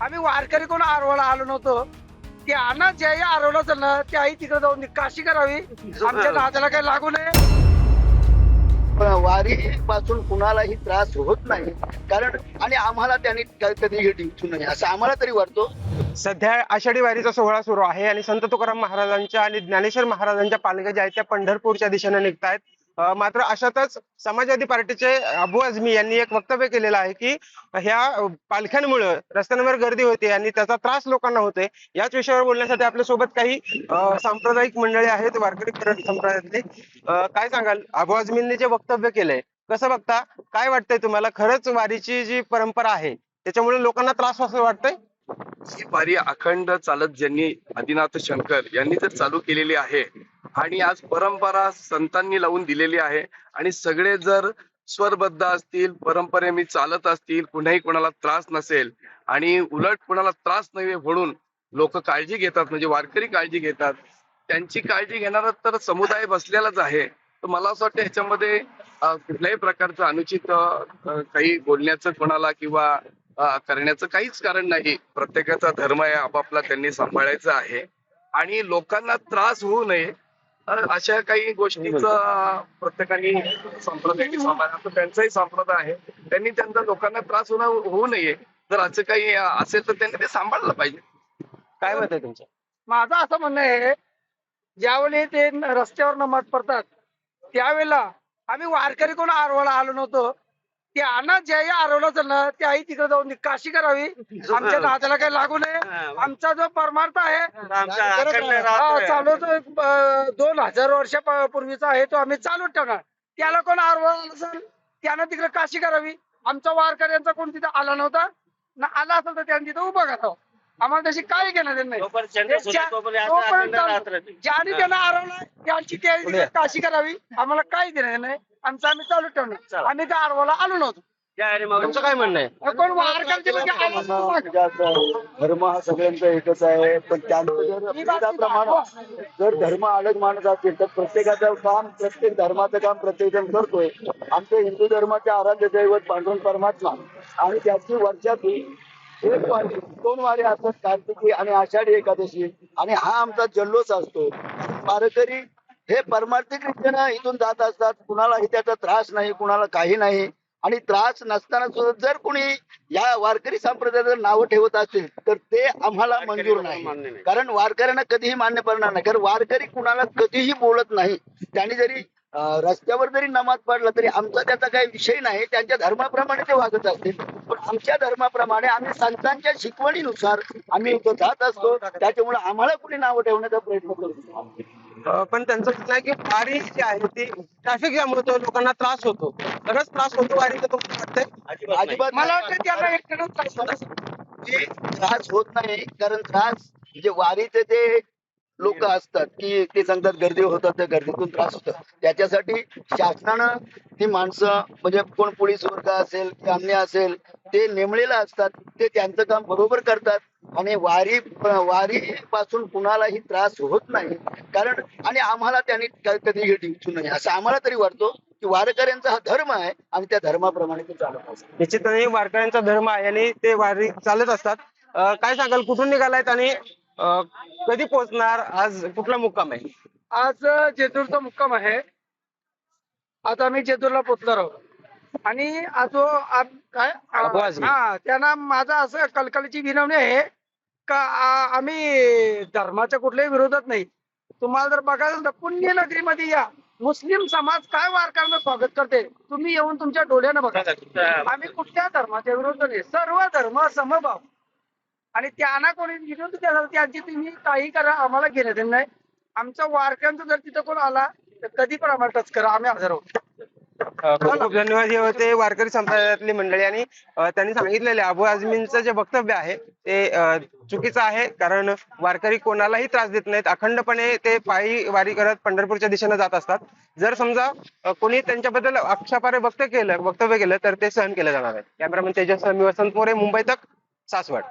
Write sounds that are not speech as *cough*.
आम्ही वारकरी कोण आरवला आलो नव्हतो. की अण्णा ज्याही आरवला चाललं त्याही तिकडे जाऊन काशी करावी. आमच्या नात्याला काही लागू नये. वारी पासून कुणालाही त्रास होत नाही. कारण आणि आम्हाला त्यांनी क- कधीही डिवचू नये असं आम्हाला तरी वाटतो. सध्या आषाढी वारीचा सोहळा सुरू आहे आणि संत तुकाराम महाराजांच्या आणि ज्ञानेश्वर महाराजांच्या पालख्या ज्या आहेत त्या पंढरपूरच्या दिशेने निघतायत. मात्र अशातच समाजवादी पार्टीचे अबू आझमी यांनी एक वक्तव्य केलेलं आहे की ह्या पालख्यांमुळे रस्त्यांवर गर्दी होते आणि त्याचा त्रास लोकांना होतोय. याच विषयावर बोलण्यासाठी आपल्यासोबत काही सांप्रदायिक मंडळी आहेत वारकरी संप्रदायातली. काय सांगाल? अबू आझमींनी जे वक्तव्य केलंय कसं बघता? काय वाटतंय तुम्हाला? खरंच वारीची जी परंपरा आहे त्याच्यामुळे लोकांना त्रास असं वाटतंय? ही वारी अखंड चालत ज्यांनी आदिनाथ शंकर यांनी जर चालू केलेली आहे आणि आज परंपरा संतांनी लावून दिलेली आहे. आणि सगळे जर स्वरबद्ध असतील परंपरेने चालत असतील कुणाही कोणाला त्रास नसेल आणि उलट कुणाला त्रास नव्हे म्हणून लोक काळजी घेतात म्हणजे वारकरी काळजी घेतात त्यांची काळजी घेणारा तर समुदाय बसलेलाच आहे. तर मला असं वाटतं ह्याच्यामध्ये कुठल्याही प्रकारचं अनुचित काही बोलण्याचं कोणाला किंवा करण्याचं काहीच कारण नाही. प्रत्येकाचा धर्म आहे आपापला त्यांनी सांभाळायचा आहे. आणि लोकांना त्रास होऊ नये अ, अशा काही गोष्टीचं प्रत्येकाने संप्रदाय सांभाळा त्यांचाही संप्रदाय आहे. त्यांनी त्यांचा लोकांना त्रास होणं होऊ नये. जर असं काही असेल तर त्यांनी ते सांभाळलं पाहिजे. काय मत आहे तुमचं? माझं असं म्हणणं आहे ज्यावेळी ते न- रस्त्यावर नमाज पडतात त्यावेळेला आम्ही वारकरी कोण आरवला आलो नव्हतो. की अण्णा ज्याही आरवला चाललं त्याही तिकडे जाऊन काशी करावी. *laughs* आमच्या नात्याला काही लागू नये. आमचा जो परमार्थ आहे हा, चालू तो दोन हजार वर्षापूर्वीचा आहे तो आम्ही चालू ठेवणार. त्याला कोण आरवला असेल? त्यानं तिकडे काशी करावी. आमचा वारकऱ्यांचा कोण तिथे आला नव्हता? ना आला असेल तर त्यांनी तिथं उभं करावं आम्हाला त्याची काय घेणं देणं नाही. हे तोपर्यंत. ज्याने त्यांना आरवलं त्यांची त्या काशी करावी आम्हाला काही देणं देणं नाही. आमचं आम्ही चालू ठेवणार. आम्ही त्या आरवाला आलो नव्हतो. तुमचं काय म्हणणं आहे? कोण वारकऱ्यांचे म्हणजे धर्म हा सगळ्यांचा एकच आहे. पण त्यांचं जर धर्म अलग मानत असेल तर प्रत्येकाचं काम प्रत्येक धर्माचं काम प्रत्येक जण करतोय. आमच्या हिंदू धर्माचे आराध्य दैवत पांडुरंग परमात्मा आणि त्याची वर्षातून एक वारी दोन वारी असतात कार्तिकी आणि आषाढी एकादशी. आणि हा आमचा जल्लोष असतो. वारकरी हे परमार्थिक रीतीनं इथून जात असतात. कुणालाही त्याचा त्रास नाही कुणाला काही नाही. आणि त्रास नसताना सुद्धा जर कोणी या वारकरी संप्रदायाचं नावं ठेवत असेल तर ते आम्हाला मंजूर नाही. कारण वारकऱ्यांना कधीही मान्य पडणार नाही. कारण वारकरी कुणाला कधीही बोलत नाही. त्यांनी जरी रस्त्यावर जरी नमाज पडला तरी आमचा त्याचा काही विषय नाही. त्यांच्या धर्माप्रमाणे ते वागत असतील. पण आमच्या धर्माप्रमाणे आम्ही संतांच्या शिकवणीनुसार आम्ही इथं जात असतो. त्याच्यामुळे आम्हाला कुणी नावं ठेवण्याचा प्रयत्न करतो पण त्यांचं म्हणणं आहे की वारी जी आहे ती ट्रॅफिक जॅम होतो लोकांना त्रास होतो. खरंच त्रास होतो वारीचा तुम्हाला वाटतंय? अजिबात मला वाटतं त्यांना एकट्यानं त्रास होत. त्रास होत नाही कारण त्रास जे वारीचे ते लोक असतात की ते सांगतात गर्दी होतात त्या गर्दीतून त्रास होतो. त्याच्यासाठी शासनानं ती माणसं म्हणजे कोण पोलीस वर्ग असेल कामने अन्य असेल ते नेमलेलं असतात ते त्यांचं काम बरोबर करतात. आणि वारी वारी पासून कुणालाही त्रास होत नाही. कारण आणि आम्हाला त्यांनी कधी हे दिवसू नये. असं आम्हाला तरी वाटतो की वारकऱ्यांचा हा धर्म आहे आणि त्या धर्माप्रमाणे ते चालत असतात. निश्चितपणे वारकऱ्यांचा धर्म आहे आणि ते वारी चालत असतात. काय सांगाल? कुठून निघालायत आणि कधी पोहोचणार? आज कुठला मुक्काम आहे? आज जेजूरचा मुक्काम आहे. आज आम्ही जेजूरला पोचणार आहोत. आणि आज जो आप- काय. हा त्यांना माझा असं कलकलीची विनवणी आहे का आ- आम्ही धर्माच्या कुठल्याही विरोधात नाही. तुम्हाला जर बघायला झालं तर पुण्य नगरीमध्ये या. मुस्लिम समाज काय वारकऱ्यांना स्वागत करते? तुम्ही येऊन तुमच्या डोळ्यानं बघा. आम्ही कुठल्या धर्माच्या विरोधात नाही. सर्व धर्म समभाव. आणि त्यांना कोणी घेऊन केला त्यांची तुम्ही काही करा आम्हाला घेणं देणं नाही. आमच्या वारकऱ्यांचा जर तिथं कोण आला तर कधी पण आम्हाला टच करा आम्ही हजर आहोत. खूप खूप धन्यवाद. हे होते वारकरी संप्रदायातली मंडळी आणि त्यांनी सांगितलेले अबू आझमींचं जे वक्तव्य आहे ते चुकीचं आहे कारण वारकरी कोणालाही त्रास देत नाहीत. अखंडपणे ते पायी वारी करत पंढरपूरच्या दिशेने जात असतात. जर समजा कोणी त्यांच्याबद्दल आक्षेपार्ह वक्तव्य केलं वक्तव्य केलं तर ते सहन केलं जाणार आहे. कॅमेरामॅन तेजस वसंत मोरे मुंबई तक सासवड.